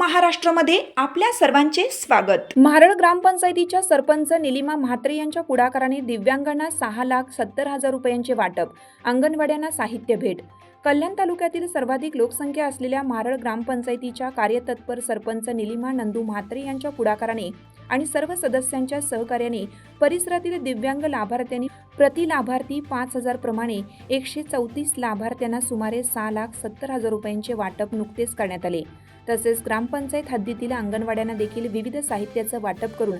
महाराष्ट्रमध्ये आपल्या सर्वांचे स्वागत. महारळ ग्रामपंचायतीच्या सरपंच निलिमा म्हात्रे यांच्या पुढाकाराने दिव्यांगांना सहा लाख सत्तर हजार रुपयांचे वाटप अंगणवाड्यांना साहित्य भेट. कल्याण तालुक्यातील सर्वाधिक लोकसंख्या असलेल्या मारळ ग्रामपंचायतीच्या कार्यतत्पर सरपंच निलिमा नंदू म्हात्रे यांच्या पुढाकाराने आणि सर्व सदस्यांच्या सहकार्याने परिसरातील दिव्यांग लाभार्थ्यांनी प्रति लाभार्थी पाच हजार प्रमाणे एकशे चौतीस लाभार्थ्यांना सुमारे सहा लाख सत्तर हजार रुपयांचे वाटप नुकतेच करण्यात आले. तसेच ग्रामपंचायत हद्दीतील अंगणवाड्यांना देखील विविध साहित्याचं वाटप करून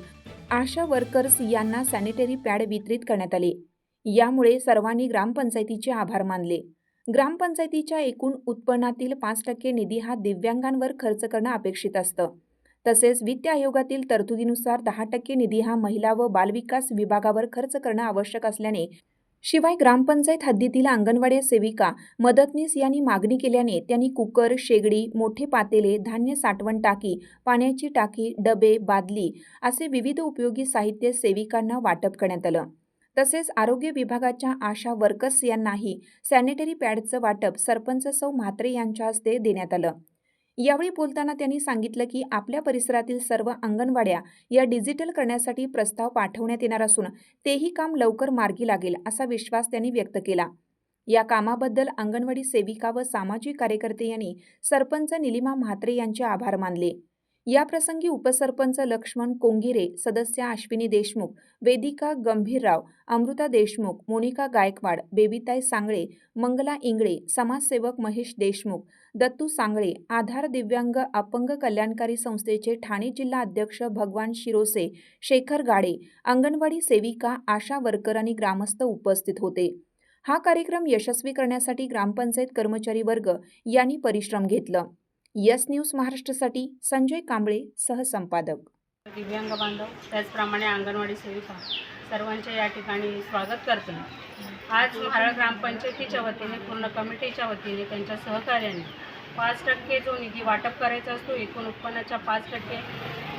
आशा वर्कर्स यांना सॅनिटरी पॅड वितरित करण्यात आले. यामुळे सर्वांनी ग्रामपंचायतीचे आभार मानले. ग्रामपंचायतीच्या एकूण उत्पन्नातील पाच टक्के निधी हा दिव्यांगांवर खर्च करणं अपेक्षित असतं. तसेच वित्त आयोगातील तरतुदीनुसार दहा टक्के निधी हा महिला व बालविकास विभागावर खर्च करणं आवश्यक असल्याने शिवाय ग्रामपंचायत हद्दीतील अंगणवाडी सेविका मदतनीस यांनी मागणी केल्याने त्यांनी कुकर शेगडी मोठे पातेले धान्य साठवण टाकी पाण्याची टाकी डबे बादली असे विविध उपयोगी साहित्य सेविकांना वाटप करण्यात आलं. तसेच आरोग्य विभागाच्या आशा वर्कर्स यांनाही सॅनिटरी पॅडचं वाटप सरपंच सौ म्हात्रे यांच्या हस्ते देण्यात आलं. यावेळी बोलताना त्यांनी सांगितलं की आपल्या परिसरातील सर्व अंगणवाड्या या डिजिटल करण्यासाठी प्रस्ताव पाठवण्यात येणार असून तेही काम लवकर मार्गी लागेल असा विश्वास त्यांनी व्यक्त केला. या कामाबद्दल अंगणवाडी सेविका व सामाजिक कार्यकर्ते यांनी सरपंच निलिमा म्हात्रे यांचे आभार मानले. याप्रसंगी उपसरपंच लक्ष्मण कोंगिरे सदस्य अश्विनी देशमुख वेदिका गंभीरराव अमृता देशमुख मोनिका गायकवाड बेबीताई सांगळे मंगला इंगळे समाजसेवक महेश देशमुख दत्तू सांगळे आधार दिव्यांग अपंग कल्याणकारी संस्थेचे ठाणे जिल्हा अध्यक्ष भगवान शिरोसे शेखर गाडे अंगणवाडी सेविका आशा वर्कर आणि ग्रामस्थ उपस्थित होते. हा कार्यक्रम यशस्वी करण्यासाठी ग्रामपंचायत कर्मचारी वर्ग यांनी परिश्रम घेतलं. यस न्यूज महाराष्ट्रासाठी संजय कांबळे सहसंपादक. दिव्यांग बांधव त्याचप्रमाणे अंगणवाडी सेविका सर्वांचे या ठिकाणी स्वागत करते. आज महाराळ ग्रामपंचायतीच्या वतीने पूर्ण कमिटीच्या वतीने त्यांच्या सहकार्याने पाच टक्के जो निधी वाटप करायचा असतो एकूण उत्पन्नाच्या पाच टक्के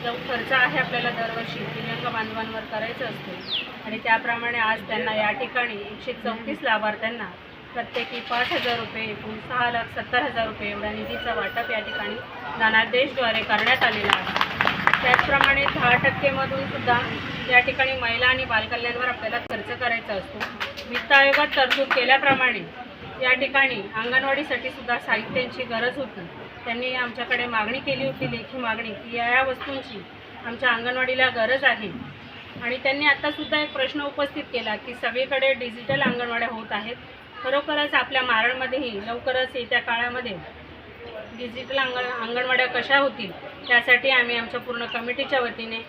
जो खर्च आहे आपल्याला दरवर्षी दिव्यांग बांधवांवर करायचा असतो. आणि त्याप्रमाणे आज त्यांना या ठिकाणी एकशे चौतीस लाभार्थ्यांना प्रत्येकी पाच हजार रुपये एकूण सहा लाख सत्तर हजार रुपये एवढ्या निधीचं वाटप या ठिकाणी धनादेशद्वारे करण्यात आलेला आहे. त्याचप्रमाणे दहा टक्केमधून सुद्धा या ठिकाणी महिला आणि बालकल्याणवर आपल्याला खर्च करायचा असतो. वित्त आयोगात तरतूद केल्याप्रमाणे या ठिकाणी अंगणवाडीसाठी सुद्धा साहित्यांची गरज होती. त्यांनी आमच्याकडे मागणी केली होती लेखी मागणी की या या वस्तूंची आमच्या अंगणवाडीला गरज आहे. आणि त्यांनी आत्तासुद्धा एक प्रश्न उपस्थित केला की सगळीकडे डिजिटल अंगणवाड्या होत आहेत. खरोखरच आपल्या मारळमध्येही लवकरच येत्या काळामध्ये डिजिटल अंगण अंगणवाड्या कशा होतील त्यासाठी आम्ही आमच्या पूर्ण कमिटीच्या वतीने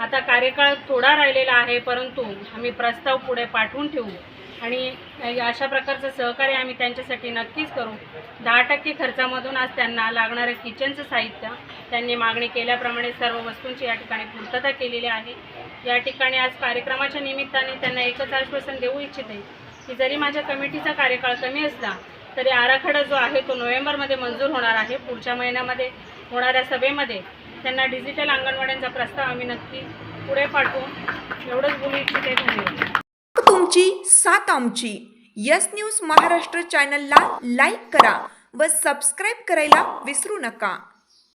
आता कार्यकाळ थोडा राहिलेला आहे परंतु आम्ही प्रस्ताव पुढे पाठवून ठेवू. आणि अशा प्रकारचं सहकार्य आम्ही त्यांच्यासाठी नक्कीच करू. दहा टक्के खर्चामधून आज त्यांना लागणारं किचनचं साहित्य त्यांनी मागणी केल्याप्रमाणे सर्व वस्तूंची या ठिकाणी पूर्तता केलेली आहे. या ठिकाणी आज कार्यक्रमाच्या निमित्ताने त्यांना एकच आश्वासन देऊ इच्छिते की जरी माझ्या कमिटीचा कार्यकाळ कमी असला तरी आराखडा जो आहे तो नोव्हेंबरमध्ये मंजूर होणार आहे पुढच्या महिन्यामध्ये होणाऱ्या सभेमध्ये. त्यांना डिजिटल अंगणवाड्यांचा प्रस्ताव आम्ही नक्की पुढे पाठवू. एवढंच बोलू इच्छिते धन्यवाद. तुमची सात आमची. यस न्यूज महाराष्ट्र चॅनलला लाईक करा व सबस्क्राईब करायला विसरू नका.